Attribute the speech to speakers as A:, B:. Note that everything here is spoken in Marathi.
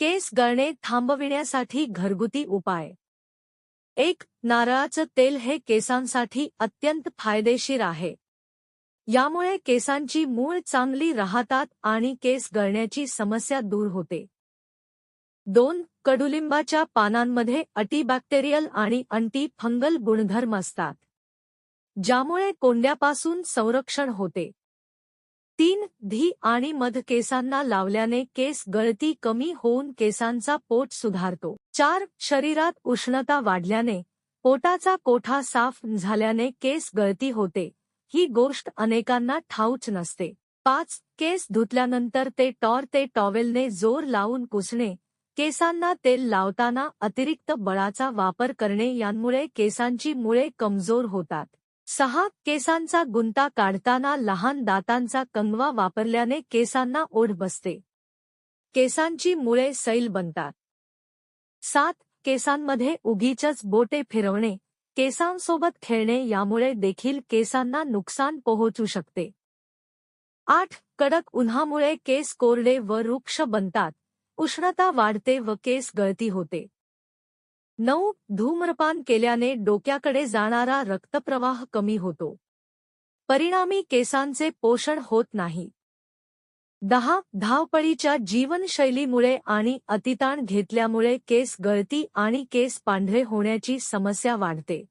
A: केस गळणे थांबविण्यासाठी घरगुती उपाय. एक नारळाचं तेल हे केसांसाठी अत्यंत फायदेशीर आहे. यामुळे केसांची मूळ चांगली राहतात आणि केस गळण्याची समस्या दूर होते. दोन कडुलिंबाच्या पानांमध्ये अटीबॅक्टेरियल आणि अंटी फंगल गुणधर्म असतात ज्यामुळे कोंड्यापासून संरक्षण होते. तीन धी आणि मध केसांना लावल्याने केस गळती कमी होऊन केसांचा पोट सुधारतो. चार शरीरात उष्णता वाढल्याने पोटाचा कोठा साफ झाल्याने केस गळती होते. ही गोष्ट अनेकांना ठाऊच नसते. पाच केस धुतल्यानंतर ते टॉर ते टॉवेलने जोर लावून पुसणे केसांना तेल लावताना अतिरिक्त बळाचा वापर करणे यांमुळे केसांची मुळे कमजोर होतात. सहा केसांचा गुंता काढताना लहान दातांचा कंगवा वापरल्याने केसांना ओढ बसते. केसांची मुळे सैल बनतात. सात केसांमध्ये उगीचच बोटे फिरवणे केसांसोबत खेळणे यामुळे देखील केसांना नुकसान पोहोचू शकते. आठ कडक उन्हामुळे केस कोरडे व वृक्ष बनतात. उष्णता वाढते व केस गळती होते. नऊ धूम्रपान केल्याने डोक्याकडे जाणारा रक्तप्रवाह कमी होतो. परिणामी केसांचे पोषण होत नाही. दहा धावपळीच्या जीवनशैलीमुळे आणि अतिताण घेतल्यामुळे केस गळती आणि केस पांढरे होण्याची समस्या वाढते.